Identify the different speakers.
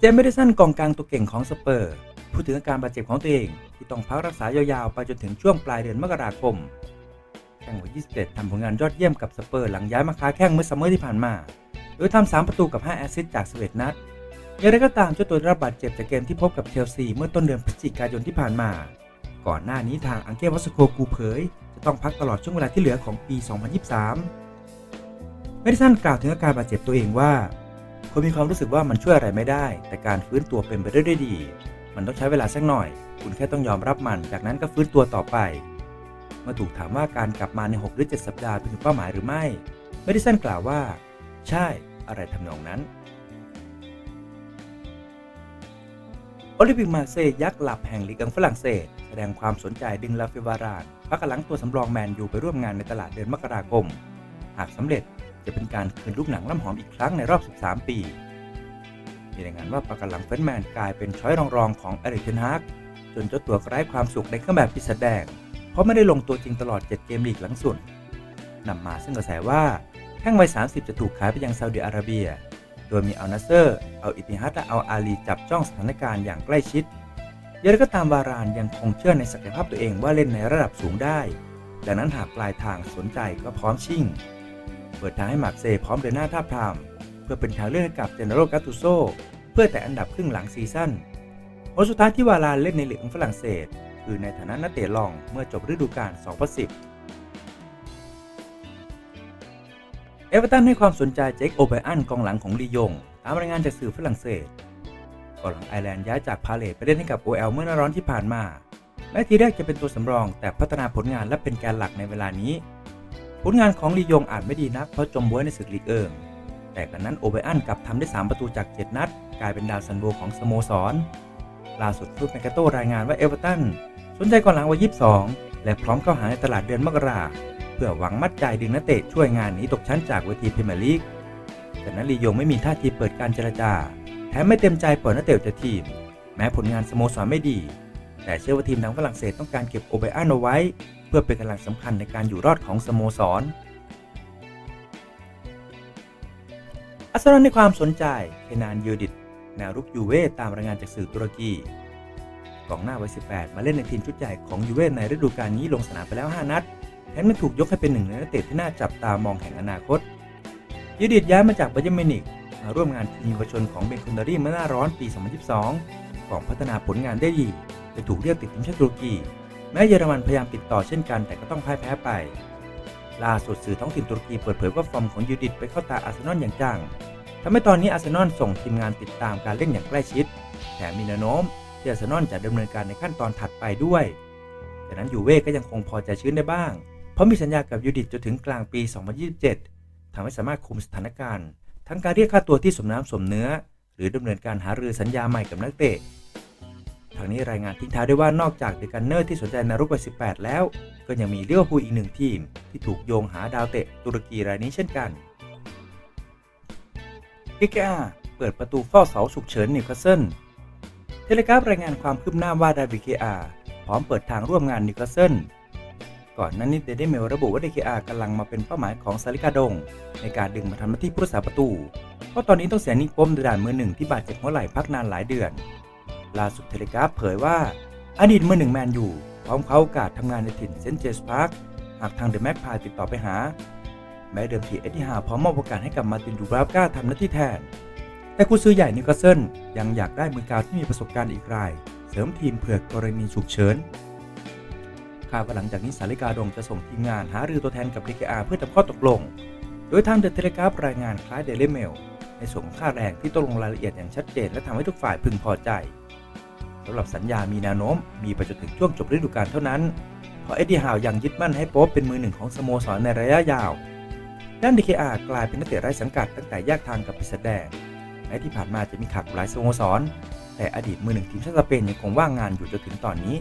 Speaker 1: เจมส์เมดิสันกองกลางตัวเก่งของสเปอร์พูดถึงอาการบาดเจ็บของตัวเอง ที่ต้องพักรักษายาวๆ ไปจนถึงช่วงปลายเดือนมกราคมแข่งวัย27ทำผลงานยอดเยี่ยมกับสเปอร์หลังย้ายมาค้าแข้งเมื่อซัมเมอร์ที่ผ่านมาโดยทำ3ประตูกับ 5 แอสซิสต์จาก11นัดอย่างไรก็ตามเจ้าตัวได้รับบาดเจ็บจากเกมที่พบกับเชลซีเมื่อต้นเดือนพฤศจิกายนที่ผ่านมา ก่อนหน้านี้ทางอังเก้วัสโคกูเผย จะต้องพักตลอดช่วงเวลาที่เหลือของปี 2023 เมดิสันกล่าวถึงอาการบาดเจ็บตัวเองว่า คุณมีความรู้สึกว่ามันช่วยอะไรไม่ได้ แต่การฟื้นตัวเป็นไปได้ด้วยดี มันต้องใช้เวลาสักหน่อย คุณแค่ต้องยอมรับมัน จากนั้นก็ฟื้นตัวต่อไป เมื่อถูกถามว่าการกลับมาใน 6 หรือ 7 สัปดาห์เป็นเป้าหมายหรือไม่เมดิสันกล่าวว่า ใช่อะไรทำนองนั้นโอลิมปิกมาเซยักษ์หลับแห่งลีกอังฝรั่งเศส แสดงความสนใจดึงลาฟิวารานพักหลังตัวสำรองแมนยูไปร่วมงานในตลาดเดือนมกราคม หากสำเร็จ จะเป็นการคืนลูกหนังล่ำหอมอีกครั้งในรอบ 13 ปี มีรายงานว่าปากหลังเฟนแมนกลายเป็นช้อยรองๆของเอริกเทนฮากจนเจ้าตัวไร้ความสุขในเครื่องแบบปีศาจแดงเพราะไม่ได้ลงตัวจริงตลอด 7 เกมลีกหลังสุดนำมาซึ่งกระแสว่าแข้งวัย 30 จะถูกขายไปยังซาอุดิอาระเบีย โดยมีอัลนาเซอร์เอาอิติฮัดและเอาอาลีจับจ้องสถานการณ์อย่างใกล้ชิดย่างไรก็ตามวารานยังคงเชื่อในศักยภาพตัวเองว่าเล่นในระดับสูงได้ ดังนั้นหากปลายทางสนใจก็พร้อมชิ่ง เปิดทางให้มาร์เซย์พร้อมเดินหน้าท้าบทาม เพื่อเป็นทางเลือกให้กับเจเนโรกาตูโซเพื่อแต่อันดับครึ่งหลังซีซั่นผลสุดท้ายที่วารานเล่นในลีกของฝรั่งเศส คือในฐานะนักเตะรองเมื่อจบฤดูกาล 2010เอเวอร์ตันให้ความสนใจเจคโอไบอันกองหลังของลียง ตามรายงานจากสื่อฝรั่งเศสกองหลังไอร์แลนด์ย้ายจากพาเลตไปเล่นให้กับ OL เมื่อหน้าร้อนที่ผ่านมา แม้ทีแรกจะเป็นตัวสำรองแต่พัฒนาผลงานและเป็นแกนหลักในเวลานี้ ผลงานของลียงอาจไม่ดีนักเพราะจมบ้วยในศึกลีกเอิงแต่กันนั้นโอไบอันกลับทำได้ 3 ประตูจาก 7 นัด กลายเป็นดาวซันโบของสโมสร ล่าสุดทูตแมกาโตรายงานว่าเอเวอร์ตันสนใจก่องหลังวัย 22 และพร้อมเข้าหาในตลาดเดือนมกราเพื่อหวังมัดใจดึงนักเตะช่วยงานหนี้ตกชั้นจากเวทีพรีเมียร์ลีกแต่นั้นลียงไม่มีท่าทีเปิดการเจรจา แถมไม่เต็มใจปล่อยนักเตะจากทีม แม้ผลงานสโมสรไม่ดี แต่เชื่อว่าทีมทางฝรั่งเศสต้องการเก็บโอไบอันเอาไว้ เพื่อเป็นกำลังสำคัญในการอยู่รอดของสโมสรอาร์เซนอลในความสนใจเคนานยูดิตแนวรุกยูเว่ตามรายงานจากสื่อตุรกีกองหน้าวัย 18 มาเล่นในทีมชุดใหญ่ของยูเว่ในฤดูกาลนี้ลงสนามไปแล้ว 5 นัดแถมยังถูกยกให้เป็นหนึ่งในนักเตะที่น่าจับตามองแห่งอนาคต ยูดิตย้ายมาจากบาเยร์มินิกมาร่วมงานทีมเยาวชนของเบนคอนดารีเมื่อหน้าร้อนปี 2022 ก่อนพัฒนาผลงานได้ดี จะถูกเรียกติดทีมชาติตุรกี แม้เยอรมันพยายามติดต่อเช่นกันแต่ก็ต้องพ่ายแพ้ไป ล่าสุดสื่อท้องถิ่นตุรกีเปิดเผยว่าฟอร์มของยูดิตไปเข้าตาอาร์เซนอลอย่างจังทำให้ตอนนี้อาร์เซนอลส่งทีมงานติดตามการเล่นอย่างใกล้ชิด แถมมีแนวโน้มที่อาร์เซนอลจะดำเนินการในขั้นตอนถัดไปด้วยแต่นั้นยูเว่ก็ยังคงพอใจชื้นได้บ้าง เพราะมีสัญญากับยูดิตจนถึงกลางปี 2027ทำให้สามารถคุมสถานการณ์ ทั้งการเรียกค่าตัวที่สมน้ำสมเนื้อ หรือดำเนินการหารือสัญญาใหม่กับนักเตะ ทางนี้รายงานทิ้งท้ายด้วยว่านอกจากเดอะกันเนอร์ที่สนใจนารุกวัย18 แล้ว ก็ยังมีเลี้ยวพูอีกหนึ่งทีม ที่ถูกโยงหาดาวเตะตุรกีรายนี้เช่นกันเ k าเปิดประตูเฝ้าเสาฉุกเฉินนิวคาสเซิลเทเลกราฟรายงานความคืบหน้าว่าดาวิเคอาพร้อมเปิดทางร่วมงานนิวคาสเซิลก่อนหน้านี้เดเดเมลระบุว่าเดเคอากำลังมาเป็นเป้าหมายของซาลิกาดง ในการดึงมาทำหน้าที่ผู้รักษาประตู เพราะตอนนี้ต้องเสียนิกปมด่านมือหนึ่งที่บาดเจ็บหัวไหล่พักนานหลายเดือน ล่าสุดเทเลกราฟเผยว่า อดีตมือหนึ่งแมนอยู่พร้อมเขาโอกาสทำงานในถิ่นเซนเจสพาร์คหากทางเดอะแม็กพายติดต่อไปหา แม้เดิมทีเอ็ดดี้ฮาพร้อมมอบโอกาสให้กับมาตินดูบราฟก้าทำหน้าที่แทน แต่กุญซื้อใหญ่นิวคาสเซิลยังอยากได้มือกาวที่มีประสบการณ์อีกราย เสริมทีมเผื่อกรณีฉุกเฉินคาดว่าหลังจากนี้สาริกาดงจะส่งทีมงานหารือตัวแทนกับดีเเพื่อทำข้อตกลง โดยทางเดอะเทเลกราฟรายงานคล้ายเดลิเมลในส่วนของค่าแรงที่ต้องลงรายละเอียดอย่างชัดเจนและทำให้ทุกฝ่ายพึงพอใจ สำหรับสัญญามีแนวโน้ม มีไปจนถึงช่วงจบฤดูกาลเท่านั้น เพราะเอ็ดดี้ฮาวยังยึดมั่นให้โป๊ปเป็นมือหนึ่งของสโมสรในระยะยาวด้านดีเคอากลายเป็นนักเตะไร้สังกัดตั้งแต่แยกทางกับปิศแดงแม้ที่ผ่านมาจะมีขาดหลายสโมสร แต่อดีตมือหนึ่งทีมชาติสเปนยังคงว่างงานอยู่จนถึงตอนนี้